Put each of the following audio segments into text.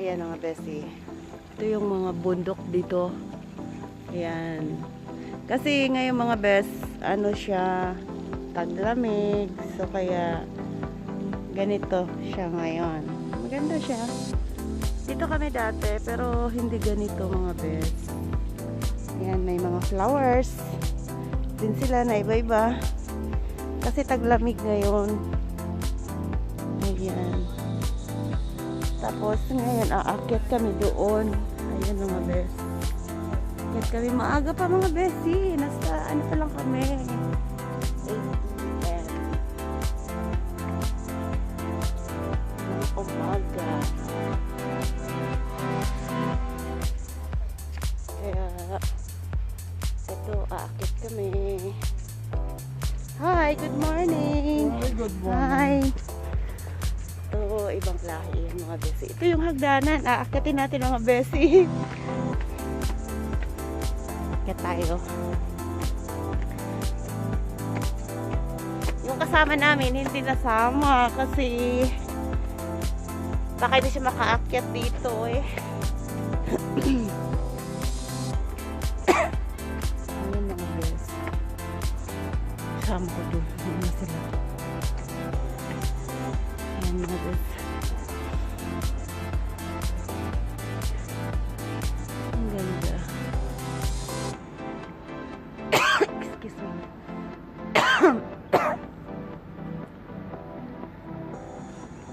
Ayan mga besi. Ito yung mga bundok dito. Ayan. Kasi ngayon mga bes, ano siya, taglamig. So kaya ganito siya ngayon. Maganda siya. Dito kami dati, pero hindi ganito mga bes. Ayan, may mga flowers. Din sila na iba-iba. Kasi taglamig ngayon. Ayan. Tapos ngayon, aakyat kami doon. Ayan mga bes. Aakyat kami maaga pa mga besi. Nasa ano pa lang kami. Ibang lahi yan mga besi. Ito yung hagdanan. Aakatin natin mga besi. Kaya tayo. Yung kasama namin, hindi nasama kasi baka hindi siya makaakyat dito eh. Ayun mga besi. Sama ko doon.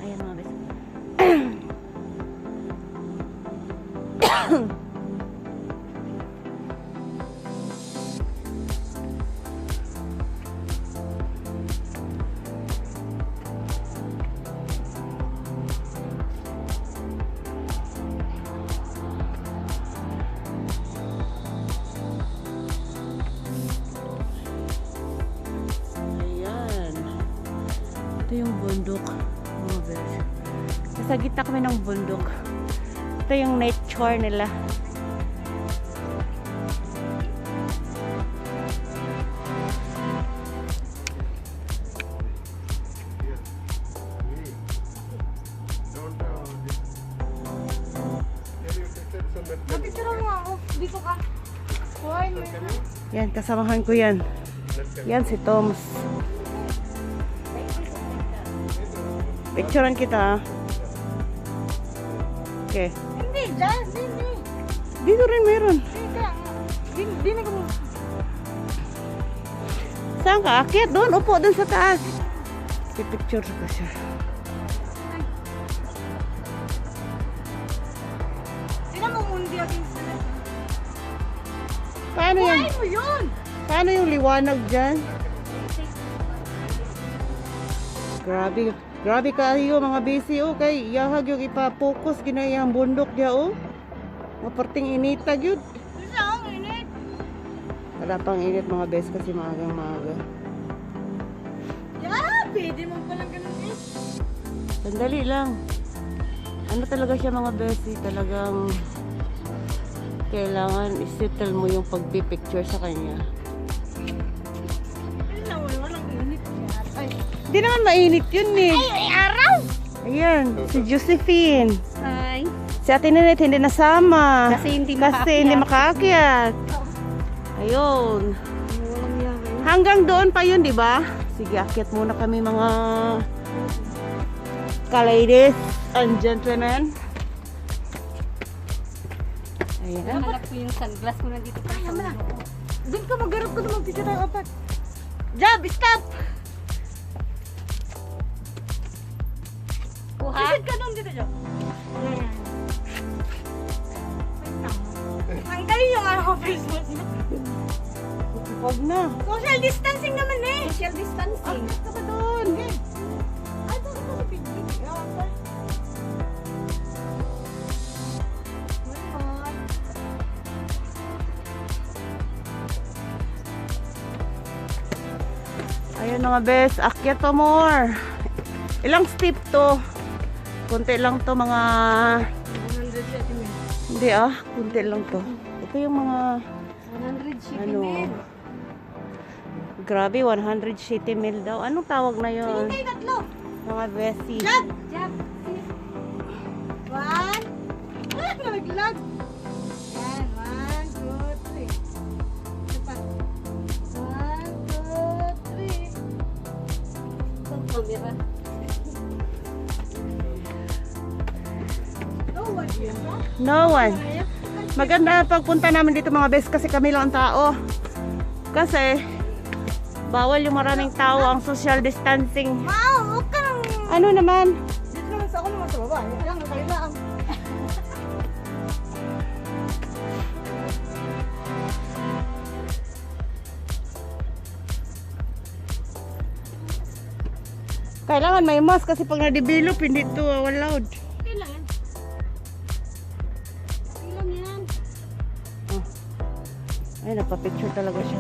Ayan mga bes. Yung bundok. Nasa gitna kami ng bundok. Ito yung nature nila. Yan, kasamahan ko yan. Yan si Toms. Picturean kita. Ah. Okay. Hindi, dyan. Hindi. Dito rin meron. Hindi ka. Di, di na ka mo. Saan ka? Akit doon. Upo doon sa taas. Pipicture ko siya. Sino mo mundi agin sila? Paano yan? Kuhain mo yun! Paano yung liwanag dyan? Grabe. Grabe kayo mga busy oh. Kay yahag yung ipapokus ginayang bundok niya oh. Maparting initag yun. Isa ang init. Wala pang init mga bes kasi maagang maaga. Yeah, pwede mo palang ganun eh. Sandali lang. Ano talaga siya mga besi? Talagang kailangan isettle mo yung pagpipicture sa kanya. Hindi naman mainit yun eh. ay, araw! Ayan, si Josephine. Hi. Si Ate Ninette hindi nasama. Kasi hindi Kasi hindi makaakyat. Ayun. Hanggang doon pa yun, di ba? Sige, akyat muna kami mga ka-ladies and gentlemen. Ayan. Nakalak ko yung sunglass ko nandito pa ko. Doon ka maggarap ko na mag-picture tayo apat. Jab, stop! Sisid ka doon dito, Jo. Yan. Tanggalin yung ano face mask mo. Huwag na. Social distancing naman eh. Social distancing. Ito ka doon. Ay, doon ko sa mga bes, akyat pa more. Ilang step to? Kunti lang to mga... Hindi ah, kunti lang to. Ito yung mga... 100 ano, mil. Grabe, 100 city mil daw. Anong tawag na yun? Mga besi. Jack! Jack! One. Ah, naglag. Yan, one, two, three. Ito pa. One, two, three. Ito. No one. Maganda pagpunta namin dito mga bes kasi kami lang ang tao. Kasi bawal yung maraming tao ang social distancing. Wow, nang... Ano naman? Dito naman sa ako naman sa baba. Lang, kayo lang. Kailangan may mask kasi pag na-develop hindi to allowed. Ay, nagpa-picture talaga siya.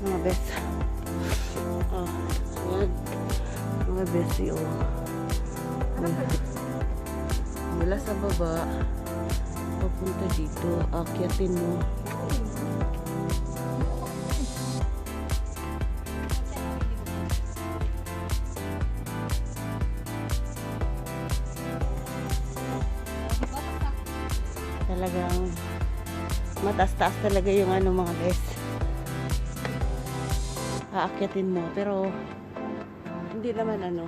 Mga bes. Oh, yan. Mga besi, oh. Mula sa baba, papunta dito, akyatin mo. Talagang mataas-taas talaga yung ano mga bes. Aakyatin mo, pero hindi naman ano.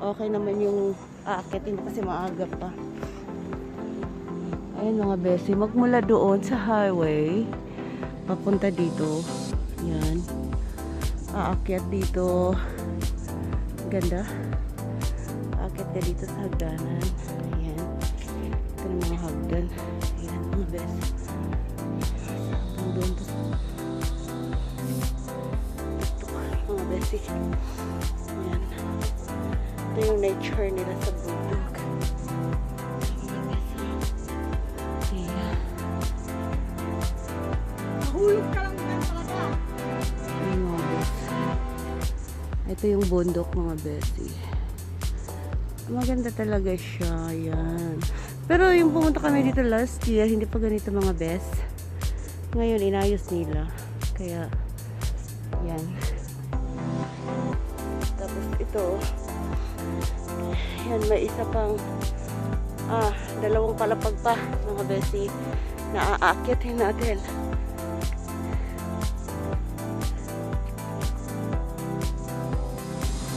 Okay naman yung aakyatin kasi maaga pa. Ayun mga besi, magmula doon sa highway, papunta dito. Yan. Aakyat dito. Ganda. Aakyat dito sa hagdanan. Nature nila sa bundok. Ayan. Mahulog ka lang yan talaga. Ayun mga bes. Ito yung bundok mga besi. Maganda talaga siya. Yan. Pero yung pumunta kami dito last year, hindi pa ganito mga bes. Ngayon, inayos nila. Kaya, yan. Tapos ito, yan, may isa pang, ah, dalawang palapag pa, mga besi, na aakyatin natin.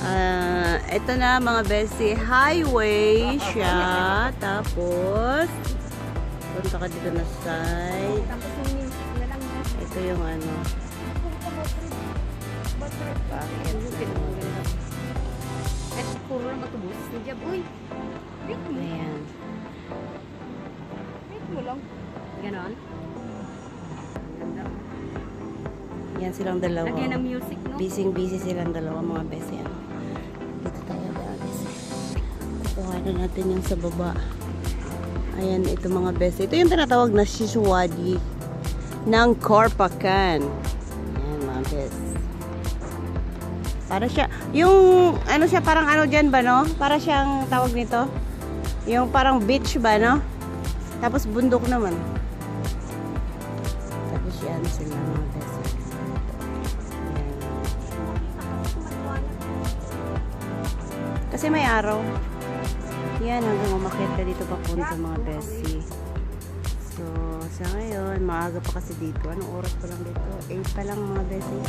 Ah, ito na mga besi, highway siya. Tapos, punta ka dito na side. Ito yung ano, bakit? At puro lang matubos. Ni Jab, uy. Wait mo. Ayan. Wait mo lang. Ganon. Ganda. Yan silang dalawa. Lagyan ng music, no? Busy busy silang dalawa mga besi. Ano. Dito tayo mga besi. Kukuha na natin yung sa baba. Ayan, ito mga besi. Ito yung tinatawag na Shishwadi ng Korpakan. Para siya, yung ano siya, parang ano dyan ba no? Para siyang tawag nito. Yung parang beach ba no? Tapos bundok naman. Tapos yan sila mga besi. Kasi may araw. Yan, hanggang umakit ka dito papunta mga besi. So, sa ngayon, maaga pa kasi dito. Anong oras pa lang dito? 8 pa lang mga besi.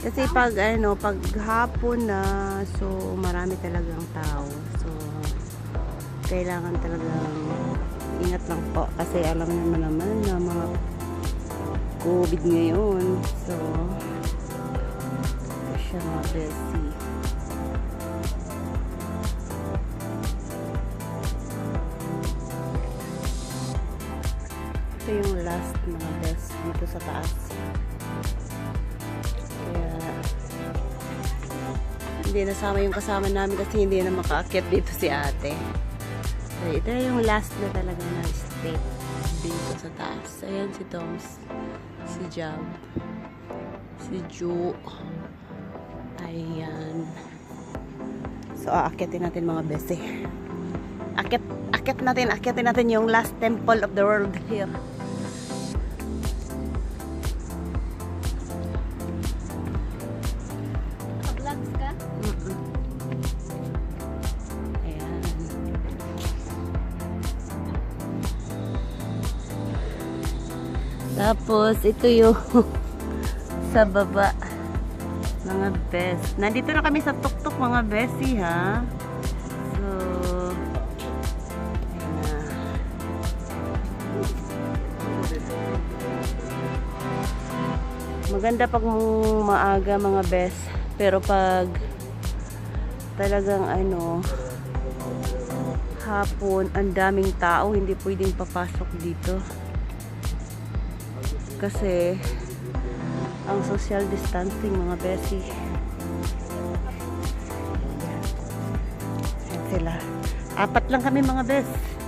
Kasi pag, ano, pag hapon na, so, marami talagang tao. So, kailangan talagang ingat lang po. Kasi alam naman naman na mga COVID ngayon. So, siya mga besi. Last mga best dito sa taas. Kaya hindi nasama yung kasama namin kasi hindi na makaakyat dito si ate. So, ito yung last na talaga na stay dito sa taas. Ayan si Toms, si Jab, si Ju. Ayan. So, aakyatin natin mga bese. Akyat, akyat natin, akyatin natin yung last temple of the world here. Tapos, ito yung sa baba. Mga best. Nandito na kami sa tuktok mga besi ha. So, Maganda pag maaga mga best. Pero pag talagang ano hapon, ang daming tao, hindi pwedeng papasok dito. Kasi, ang social distancing mga besi. Sila. Apat lang kami mga bes.